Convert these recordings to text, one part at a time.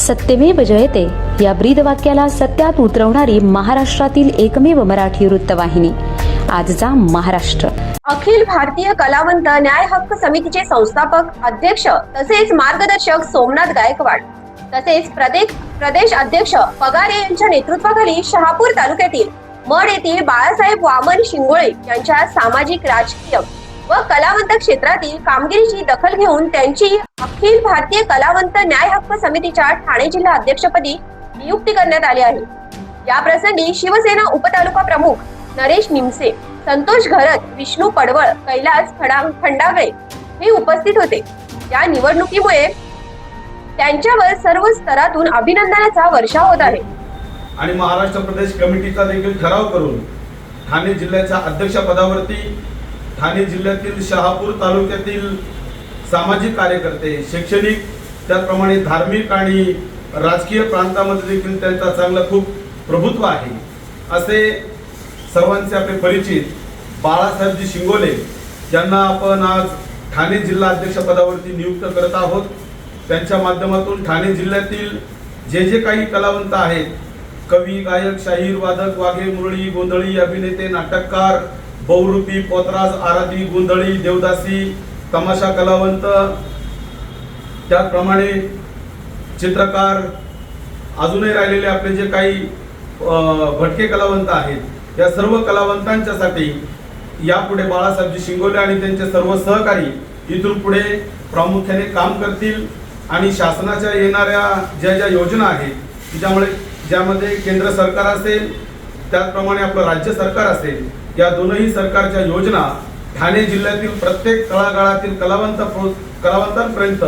सत्यमेव जयते. या ब्रीद वाक्याला सत्यात उतरवणारी महाराष्ट्रातील एकमेव मराठी वृत्तवाहिनी. आजचा महाराष्ट्र. अखिल भारतीय कलावंत न्याय हक्क समितीचे संस्थापक अध्यक्ष तसेच मार्गदर्शक सोमनाथ गायकवाड. तसेच प्रदेश प्रदेश अध्यक्ष पगारे यांच्या नेतृत्वाखाली शहापूर तालुक्यातील मड येथील बाळासाहेब वामन शिंगोळे यांच्या सामाजिक राजकीय व कलावंत क्षेत्रातील कामगिरीची दखल घेऊन त्यांची अखिल भारतीय कलावंत न्याय हक्क समितीच्या ठाणे जिल्हा अध्यक्षपदी नियुक्ती करण्यात आली आहे. या प्रसंगी शिवसेना उपतालुका प्रमुख नरेश निमसे संतोष घरत विष्णू पडवळ कैलास खंडागळे हे उपस्थित होते. या निवडणुकीमुळे त्यांच्यावर सर्व स्तरातून अभिनंदनाचा वर्षाव होत आहे. आणि महाराष्ट्र प्रदेश कमिटीचा देखील ठराव करून ठाणे जिल्ह्याच्या अध्यक्षपदावरती ठाणे जिल्ह्यातील शहापूर तालुक्यातील सामाजिक कार्यकर्ते शैक्षणिक त्याचप्रमाणे धार्मिक आणि राजकीय प्रांतामध्ये देखील त्यांचा चांगलं खूप प्रभुत्व आहे. असे सर्वांचे आपले परिचित बाळासाहेबजी शिंगोले ज्यांना आपण आज ठाणे जिल्हा अध्यक्षपदावरती नियुक्त करत आहोत. त्यांच्या माध्यमातून ठाणे जिल्ह्यातील जे जे काही कलावंत आहेत कवी गायक शाहीर वादक वाघे मुरळी गोंधळी अभिनेते नाटककार बहुरूपी पोतराज आराधी गोंधळी देवदासी तमाशा कलावंत त्याचप्रमाणे चित्रकार अजूनही राहिलेले आपले जे काही भटके कलावंत आहेत या सर्व कलावंतांच्यासाठी यापुढे बाळासाहेबजी शिंगोले आणि त्यांचे सर्व सहकारी इथून पुढे प्रामुख्याने काम करतील आणि शासनाच्या येणाऱ्या ज्या ज्या योजना आहेत की ज्यामुळे ज्यामध्ये केंद्र सरकार असेल त्याचप्रमाणे आपलं राज्य सरकार असेल या दोनही सरकारच्या योजना ठाणे जिल्ह्यातील प्रत्येक तळागाळातील कलावंत कलावंतांपर्यंत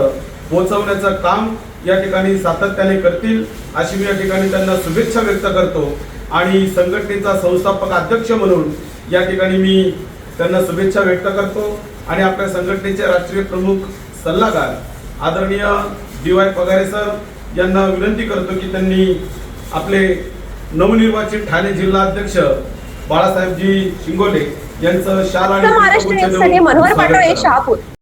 पोहोचवण्याचं काम या ठिकाणी सातत्याने करतील अशी मी या ठिकाणी त्यांना शुभेच्छा व्यक्त करतो. आणि संघटनेचा संस्थापक अध्यक्ष म्हणून या ठिकाणी मी त्यांना शुभेच्छा व्यक्त करतो. आणि आपल्या संघटनेचे राष्ट्रीय प्रमुख सल्लागार आदरणीय डी वाय पगारे सर यांना विनंती करतो की त्यांनी आपले नवनिर्वाचित ठाणे जिल्हा अध्यक्ष बाळासाहेबजी शिंगोले यांचं शाल आणि महाराष्ट्र देऊन मनोहर पाटोळे. शहापूर